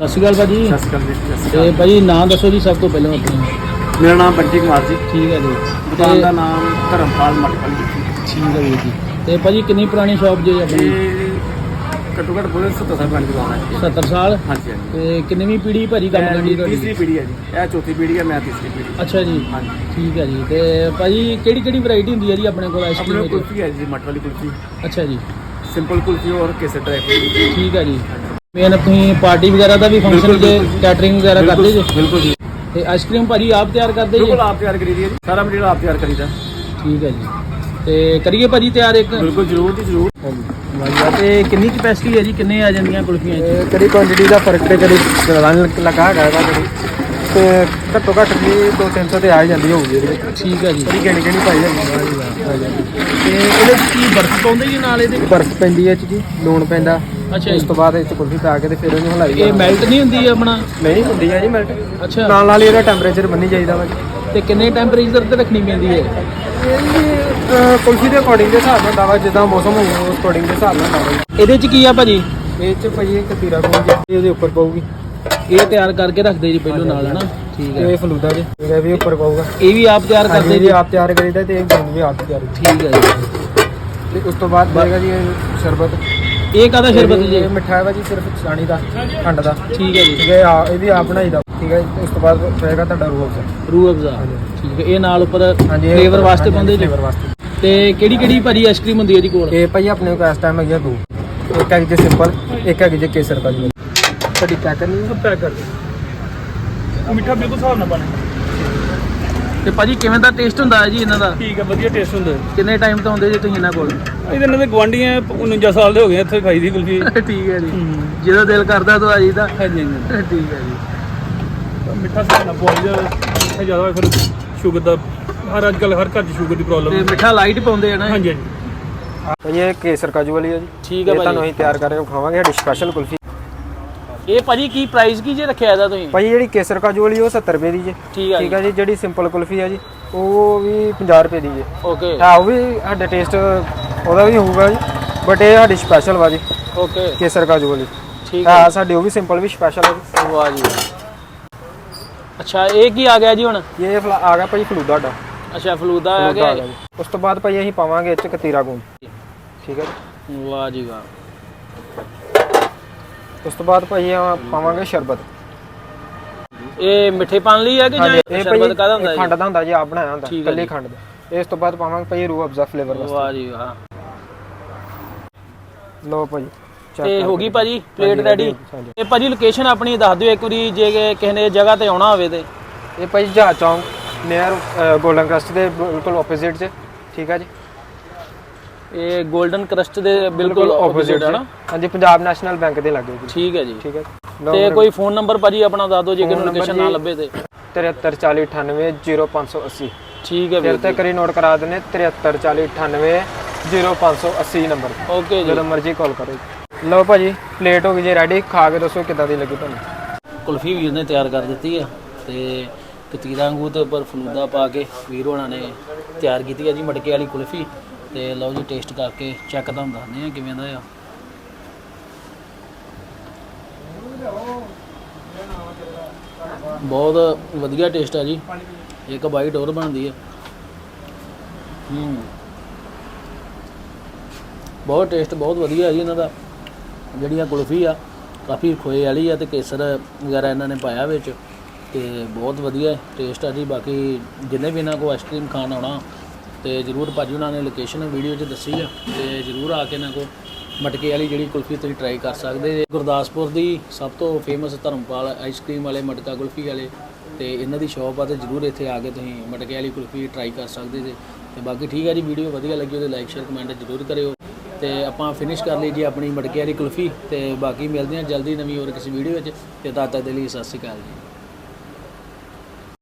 ਸਤਿ ਸ਼੍ਰੀ ਅਕਾਲ ਭਾਜੀ। ਸਤਿ ਸ਼੍ਰੀ ਅਕਾਲ ਜੀ ਸਤਿ ਸ਼੍ਰੀ ਤੇ ਭਾਜੀ ਨਾਮ ਦੱਸੋ ਜੀ ਸਭ ਤੋਂ ਪਹਿਲਾਂ ਆਪਣਾ। ਮੇਰਾ ਨਾਮ ਬੰਟੀ ਕੁਮਾਰ ਜੀ। ਠੀਕ ਹੈ ਜੀ। ਦੁਕਾਨ ਦਾ ਨਾਮ ਧਰਮਪਾਲ ਮਟਕਲ ਜੀ। ਠੀਕ ਹੈ ਵੀਰ ਜੀ। ਤੇ ਭਾਜੀ ਕਿੰਨੀ ਪੁਰਾਣੀ ਸ਼ਾਪ ਜੀ ਆਪਣੀ? ਇਹ ਘੱਟੋ ਘੱਟ ਬੋਲੇ 70 ਸਾਲ ਪੁਰਾਣੀ ਦੁਕਾਨ ਹੈ 70 ਸਾਲ? ਹਾਂਜੀ ਹਾਂਜੀ। ਤੇ ਕਿੰਨਵੀਂ ਪੀੜ੍ਹੀ ਭਾਜੀ ਕੰਮ ਕਰਦੀ ਤੀਸਰੀ ਤੁਹਾਡੀ? ਪੀੜ੍ਹੀ ਹੈ ਜੀ। ਇਹ ਚੌਥੀ ਪੀੜ੍ਹੀ ਹੈ ਮੈਂ ਤੀਸਰੀ ਪੀੜ੍ਹੀ ਅੱਛਾ ਜੀ। ਹਾਂਜੀ। ਠੀਕ ਹੈ ਜੀ। ਤੇ ਭਾਜੀ ਕਿਹੜੀ ਕਿਹੜੀ ਵੈਰਾਈਟੀ ਹੁੰਦੀ ਹੈ ਜੀ ਆਪਣੇ ਕੋਲ ਆਪਣੇ ਆਈਸਕ੍ਰੀਮ ਕੋਲ ਵਿੱਚ? ਕੁਲਫੀ ਹੈ ਜੀ ਮਟ ਵਾਲੀ ਕੁਲਫੀ। ਅੱਛਾ ਜੀ। ਸਿੰਪਲ ਕੁਲਫੀ ਔਰ ਕੇਸਰ ਡਰਾਈ ਠੀਕ ਹੈ ਜੀ। ਮੇਨ ਤੁਸੀਂ ਪਾਰਟੀ ਵਗੈਰਾ ਦਾ ਵੀ ਫੰਕਸ਼ਨ ਜੇ। ਕੈਟਰਿੰਗ ਵਗੈਰਾ ਕਰਦੇ ਜੀ? ਬਿਲਕੁਲ ਜੀ। ਤੇ ਆਈਸਕ੍ਰੀਮ ਭਾਜੀ ਆਪ ਤਿਆਰ ਕਰਦੇ ਜੀ? ਬਿਲਕੁਲ ਆਪ ਤਿਆਰ ਕਰੀ ਦੀ ਹੈ ਜੀ। ਸਾਰਾ ਮਟੀਰੀਅਲ ਆਪ ਤਿਆਰ ਕਰੀਦਾ ਠੀਕ ਹੈ ਜੀ। ਤੇ ਕਰੀਏ ਭਾਜੀ ਤਿਆਰ ਇੱਕ? ਬਿਲਕੁਲ ਜ਼ਰੂਰ ਜੀ ਜ਼ਰੂਰ। ਵਧੀਆ ਤੇ ਕਿੰਨੀ ਕਪੈਸਿਟੀ ਹੈ ਜੀ? ਕਿੰਨੇ ਆ ਜਾਂਦੀਆਂ ਕੁਲਫੀਆਂ ਜੀ ਕਦੀ ਕੁਆਂਟੀਟੀ ਦਾ ਫ਼ਰਕ ਤੇ ਕਦੀ ਰੰਗ ਲਗਾ ਹੈਗਾ ਇਹਦਾ ਕਦੀ ਤੇ ਘੱਟੋ ਘੱਟ ਵੀ 2-300 ਤੇ ਆ ਹੀ ਜਾਂਦੀ ਹੋਊਗੀ ਇਹਦੇ ਵਿੱਚ। ਠੀਕ ਹੈ ਜੀ। ਗਿਣੀ ਗਿਣੀ ਪਾਈ ਜਾਂਦੀ ਤੇ ਇਹਦੇ ਵਿੱਚ ਕੀ ਬਰਫ ਪਾਉਂਦੇ ਜੀ ਨਾਲ ਇਹਦੇ ਬਰਫ਼ ਪੈਂਦੀ ਹੈ ਜੀ ਲੂਣ ਪੈਂਦਾ। ਅੱਛਾ ਉਸ ਜੀ ਤੋਂ ਬਾਅਦ ਇਹ ਚ ਕੁਲਫੀ ਪਾ ਕੇ ਤੇ ਫਿਰ ਉਹਨੂੰ ਹਲਾਈ ਇਹ ਮੈਲਟ ਨਹੀਂ ਹੁੰਦੀ ਆਪਣਾ? ਨਹੀਂ ਹੁੰਦੀ ਹੈ ਜੀ ਮਿਲਟ ਅੱਛਾ। ਨਾਲ ਨਾਲ ਹੀ ਇਹਦਾ ਟੈਂਪਰੇਚਰ ਬੰਨੀ ਜਾਈਦਾ ਵਾ ਜੀ। ਤੇ ਕਿੰਨੇ ਟੈਂਪਰੇਚਰ ਤੇ ਰੱਖਣੀ ਪੈਂਦੀ ਹੈ? ਇਹ ਜੀ ਅਹ, ਕੁਲਫੀ ਦੇ ਅਕੋਰਡਿੰਗ ਦੇ ਹਿਸਾਬ ਨਾਲ ਹੁੰਦਾ ਵਾ ਜਿੱਦਾਂ ਮੌਸਮ ਹੋਊਗਾ ਉਸ ਅਕੋਰਡਿੰਗ ਦੇ ਹਿਸਾਬ ਨਾਲ ਹੁੰਦਾ ਵਾ ਜੀ। ਇਹਦੇ ਚ ਕੀ ਆ ਭਾਜੀ? ਇਹ ਚ ਭਾਈ ਇੱਕ ਤੀਰਾ ਕੋਲ ਜੀ ਇਹਦੇ ਉੱਪਰ ਪਊਗੀ। ਇਹ ਤਿਆਰ ਕਰਕੇ ਰੱਖਦੇ ਜੀ ਪਹਿਲੋਂ ਨਾਲ ਹਨਾ? ਠੀਕ ਹੈ। ਇਹ ਫਲੂਦਾ ਜੀ ਇਹ ਵੀ ਉੱਪਰ ਪਊਗਾ। ਇਹ ਵੀ ਆਪ ਤਿਆਰ ਹਾਂਜੀ ਕਰਦੇ ਜੀ? ਜੀ ਆਪ ਤਿਆਰ ਕਰੀਦਾ ਤੇ ਇਹ ਵੀ ਆਪ ਤਿਆਰ। ਠੀਕ ਹੈ ਜੀ। ਤੇ ਉਸ ਤੋਂ ਬਾਅਦ ਬਏਗਾ ਜੀ ਇਹ ਸ਼ਰਬਤ ਇਹ ਕਾਹਦਾ ਸ਼ਰਬਤ ਜੀ? ਇਹ ਮਿੱਠਾ ਹੈ ਵਾ ਜੀ ਸਿਰਫ ਚਾਣੀ ਦਾ ਖੰਡ ਦਾ। ਠੀਕ ਹੈ ਜੀ। ਠੀਕ ਹੈ ਆ ਇਹ ਵੀ ਆਪ ਬਣਾਈ ਦਾ ਠੀਕ ਹੈ ਉਸ ਤੋਂ ਬਾਅਦ ਪਏਗਾ ਤੁਹਾਡਾ ਰੂਹ ਅਫਜ਼ਾ। ਰੂ ਅਫਜ਼ਾ। ਠੀਕ ਹੈ ਇਹ ਨਾਲ ਉੱਪਰ ਫਲੇਵਰ ਵਾਸਤੇ ਪਾਉਂਦੇ ਜੀ? ਫਲੇਵਰ ਵਾਸਤੇ। ਤੇ ਕਿਹੜੀ ਕਿਹੜੀ ਭਾਜੀ ਆਈਸਕ੍ਰੀਮ ਹੁੰਦੀ ਹੈ ਜੀ ਕੋਲ? ਇਹ ਭਾਈ ਆਪਣੇ ਕੋਲ ਇਸ ਟਾਈਮ ਹੈਗੀ ਆ ਦੋ। ਇੱਕ ਹੈਗੀ ਜੇ ਸਿੰਪਲ ਇੱਕ ਹੈਗੀ ਜੇ ਕੇਸਰ ਵਾਲੀ ਤੁਹਾਡੀ ਪੈਕ ਕਰਨੀ ਹੈ ਪੈਕ ਕਰ ਦਿਓ ਮਿੱਠਾ ਬਿਲਕੁਲ ਹਿਸਾਬ ਨਾਲ ਬਣੇ ਤੇ ਭਾਜੀ ਕਿਵੇਂ ਦਾ ਟੇਸਟ ਹੁੰਦਾ ਹੈ ਜੀ ਇਹਨਾਂ ਦਾ? ਠੀਕ ਹੈ ਵਧੀਆ ਟੇਸਟ ਹੁੰਦਾ ਕਿੰਨੇ ਟਾਈਮ ਤੋਂ ਆਉਂਦੇ ਜੀ ਤੁਸੀਂ ਇਹਨਾਂ ਕੋਲ? ਇਹਦੇ ਨਾਲ ਦੇ ਗਵਾਂਢੀਆਂ 49 ਸਾਲ ਦੇ ਹੋ ਗਏ ਇੱਥੇ ਖਾਈ ਦੀ ਕੁਲਫੀ। ਠੀਕ ਹੈ ਜੀ। ਜਦੋਂ ਦਿਲ ਕਰਦਾ ਤਾਂ ਆਈਦਾ ਹਾਂਜੀ ਹਾਂਜੀ ਠੀਕ ਹੈ ਜੀ। ਮਿੱਠਾ ਪਵਾਈ ਦਾ ਮਿੱਠਾ ਜ਼ਿਆਦਾ ਹੋਏ ਫਿਰ ਸ਼ੂਗਰ ਦਾ ਹਰ ਅੱਜ ਕੱਲ ਹਰ ਘਰ 'ਚ ਸ਼ੂਗਰ ਦੀ ਤੇ ਪ੍ਰੋਬਲਮ ਮਿੱਠਾ ਲਾਈਟ ਪਾਉਂਦੇ ਆ ਨਾ ਹਾਂਜੀ ਹਾਂਜੀ। ਭਾਈ ਇਹ ਕੇਸਰ ਕਾਜੂ ਵਾਲੀ ਹੈ ਜੀ। ਠੀਕ ਹੈ ਇਹ ਤੁਹਾਨੂੰ ਅਸੀਂ ਤਿਆਰ ਕਰਕੇ ਖਾਵਾਂਗੇ ਸਾਡੀ ਸਪੈਸ਼ਲ ਕੁਲਫੀ। ਇਹ ਭਾਜੀ ਕੀ ਪ੍ਰਾਈਸ ਕੀ ਜੇ ਰੱਖਿਆ ਇਹਦਾ ਤੁਸੀਂ? ਭਾਈ ਜਿਹੜੀ ਕੇਸਰ ਕਾਜੂ ਵਾਲੀ ਉਹ 70 ਰੁਪਏ ਦੀ ਜੀ। ਠੀਕ ਹੈ ਠੀਕ ਹੈ ਜੀ ਜਿਹੜੀ ਸਿੰਪਲ ਕੁਲਫੀ ਹੈ ਜੀ ਉਹ ਵੀ 50 ਰੁਪਏ ਦੀ ਜੀ। ਓਕੇ ਹਾਂ ਉਹ ਵੀ ਸਾਡੇ ਟੇਸਟ ਉਹਦਾ ਵੀ ਹੋਊਗਾ ਜੀ ਬਟ ਇਹ ਸਾਡੀ ਸਪੈਸ਼ਲ ਵਾ ਜੀ ਓਕੇ ਕੇਸਰ ਕਾਜੂ ਵਾਲੀ। ਠੀਕ ਹੈ ਹਾਂ ਸਾਡੀ ਉਹ ਵੀ ਸਿੰਪਲ ਵੀ ਸਪੈਸ਼ਲ ਹੈ ਜੀ। ਵਾਹ ਜੀ। ਅੱਛਾ ਇਹ ਕੀ ਆ ਗਿਆ ਜੀ ਹੁਣ? ਇਹ ਆ ਗਿਆ ਭਾਈ ਫਲੂਦਾ ਸਾਡਾ ਅੱਛਾ ਫਲੂਦਾ ਆ ਗਿਆ। ਆ। ਉਸ ਤੋਂ ਬਾਅਦ ਭਾਈ ਅਸੀਂ ਪਾਵਾਂਗੇ ਇਹ ਚ ਕਤੀਰਾ ਗੂੰਦ। ਠੀਕ ਹੈ ਜੀ। ਵਾਹ ਜੀ ਵਾਹ। ਉਸ ਤੋਂ ਬਾਅਦ ਭਾਈ ਆਪਾਂ ਪਾਵਾਂਗੇ ਸ਼ਰਬਤ। ਇਹ ਮਿੱਠੇ ਪਾਣ ਲਈ ਹੈ ਕਿ ਜਾਂ ਇਹ ਸ਼ਰਬਤ ਕਾਹਦਾ ਹੁੰਦਾ ਇਹ ਖੰਡ ਦਾ ਹੁੰਦਾ ਜੀ ਆਪ ਬਣਾਇਆ ਹੁੰਦਾ ਕੱਲੀ। ਖੰਡ ਦਾ। ਇਸ ਤੋਂ ਬਾਅਦ ਪਾਵਾਂਗੇ ਭਾਈ ਰੂਹ ਅਫਜ਼ਾ ਫਲੇਵਰ ਵਾਸਤੇ। ਵਾਹ ਜੀ ਵਾਹ। ਭਾਈ check ਤੇ ਹੋ। ਗਈ ਭਾਜੀ ਪਲੇਟ ਰੈਡੀ। ਇਹ ਭਾਜੀ ਲੋਕੇਸ਼ਨ ਆਪਣੀ ਦੱਸ ਦਿਓ ਇੱਕ ਵਾਰੀ ਜੇ ਕਿਸੇ ਨੇ ਜਗ੍ਹਾ ਤੇ ਆਉਣਾ ਹੋਵੇ ਤੇ। ਇਹ ਭਾਈ ਜਹਾਜ਼ ਚੌਂਕ ਨੀਅਰ ਗੋਲਡਨ ਕ੍ਰਸਟ ਦੇ ਬਿਲਕੁਲ ਆਪੋਜ਼ਿਟ 'ਚ। ਠੀਕ ਹੈ ਜੀ? ਇਹ 골ਡਨ ਕਰਸਟ ਦੇ ਬਿਲਕੁਲ ਆਪੋਜ਼ਿਟ ਹੈ ਨਾ? ਹਾਂਜੀ ਪੰਜਾਬ ਨੈਸ਼ਨਲ ਬੈਂਕ ਦੇ ਲਾਗੇ ਠੀਕ ਹੈ ਜੀ। ਠੀਕ ਹੈ ਤੇ ਕੋਈ ਫੋਨ ਨੰਬਰ ਭਾਜੀ ਆਪਣਾ ਦੱਸ ਦਿਓ ਜੇ ਕਿ Phone number ਲੋਕੇਸ਼ਨ ਨਾ ਲੱਭੇ ਤੇ। 7340980580 ਠੀਕ ਹੈ ਫਿਰ ਵੀਰ ਤੇ ਕਰੀ ਨੋਟ ਕਰਾ ਦਿੰਨੇ 7340980580 ਨੰਬਰ। ਓਕੇ ਜੀ। ਜਦੋਂ ਮਰਜ਼ੀ ਕਾਲ ਕਰੋ। ਲਓ ਭਾਜੀ ਪਲੇਟ ਹੋ ਗਈ ਜੀ ਰੈਡੀ ਖਾ ਕੇ ਦੱਸੋ ਕਿੱਦਾਂ ਦੀ ਲੱਗੀ ਤੁਹਾਨੂੰ। ਕੁਲਫੀ ਵੀਰ ਨੇ ਤਿਆਰ ਕਰ ਦਿੱਤੀ ਹੈ ਤੇ ਕਤੀਰਾ ਵਾਂਗੂ ਤੇ ਉੱਪਰ ਫਲੂਦਾ ਪਾ ਕੇ ਵੀਰ ਹੋਣਾ ਨੇ ਤਿਆਰ ਕੀਤੀ ਹੈ ਜੀ ਮਟਕੇ ਵਾਲੀ ਕੁਲਫੀ। ਤੇ ਲਓ ਜੀ ਟੇਸਟ ਕਰਕੇ ਚੈੱਕ ਤੁਹਾਨੂੰ ਦੱਸਦੇ ਆ ਕਿਵੇਂ ਦਾ ਆ। ਬਹੁਤ ਵਧੀਆ ਟੇਸਟ ਆ ਜੀ। ਇੱਕ ਬਾਈਟ ਹੋਰ ਬਣਦੀ ਹੈ ਹੂੰ। ਬਹੁਤ ਟੇਸਟ ਬਹੁਤ ਵਧੀਆ ਹੈ ਜੀ ਇਹਨਾਂ ਦਾ। ਜਿਹੜੀ ਆ ਕੁਲਫੀ ਆ, ਕਾਫੀ ਖੋਏ ਵਾਲੀ ਆ ਤੇ ਕੇਸਰ ਵਗੈਰਾ ਇਹਨਾਂ ਨੇ ਪਾਇਆ ਵਿੱਚ। ਤੇ ਬਹੁਤ ਵਧੀਆ ਟੇਸਟ ਆ ਜੀ। ਬਾਕੀ ਜਿੰਨੇ ਵੀ ਇਹਨਾਂ ਕੋ ਆਈਸਕ੍ਰੀਮ ਖਾਣ ਆਉਣਾ ਤੇ ਜਰੂਰ ਭਾਜੀ ਉਹਨਾਂ ਨੇ ਲੋਕੇਸ਼ਨ ਵੀਡੀਓ 'ਚ ਦੱਸੀ ਆ ਤੇ ਜਰੂਰ ਆ ਕੇ ਇਹਨਾਂ ਕੋ ਮਟਕੇ ਵਾਲੀ ਜਿਹੜੀ ਕੁਲਫੀ ਤੁਸੀਂ ਟਰਾਈ ਕਰ ਸਕਦੇ ਜੇ। ਗੁਰਦਾਸਪੁਰ ਦੀ ਸਭ ਤੋਂ ਫੇਮਸ ਧਰਮਪਾਲ ਆਈਸਕ੍ਰੀਮ ਵਾਲੇ ਮਟਕਾ ਕੁਲਫੀ ਵਾਲੇ ਤੇ ਇਹਨਾਂ ਦੀ ਸ਼ਾਪ ਆ ਤੇ ਜਰੂਰ ਇੱਥੇ ਆ ਕੇ ਤੁਸੀਂ ਮਟਕੇ ਵਾਲੀ ਕੁਲਫੀ ਟਰਾਈ ਕਰ ਸਕਦੇ ਜੇ। ਤੇ ਬਾਕੀ ਠੀਕ ਹੈ ਜੀ ਵੀਡੀਓ ਵਧੀਆ ਲੱਗੀ ਉਹਦੇ ਲਾਈਕ ਸ਼ੇਅਰ ਕਮੈਂਟ ਜਰੂਰ ਕਰਿਓ। ਤੇ ਆਪਾਂ ਫਿਨਿਸ਼ ਕਰ ਲਈ ਜੀ ਆਪਣੀ ਮਟਕੇ ਵਾਲੀ ਕੁਲਫੀ ਤੇ ਬਾਕੀ ਮਿਲਦੇ ਹਾਂ ਜਲਦੀ ਨਵੀਂ ਹੋਰ ਕਿਸੇ ਵੀਡੀਓ ਵਿੱਚ। ਤੇ ਤਦ ਤੱਕ ਦੇ ਲਈ ਸਤਿ ਸ਼੍ਰੀ ਅਕਾਲ ਜੀ।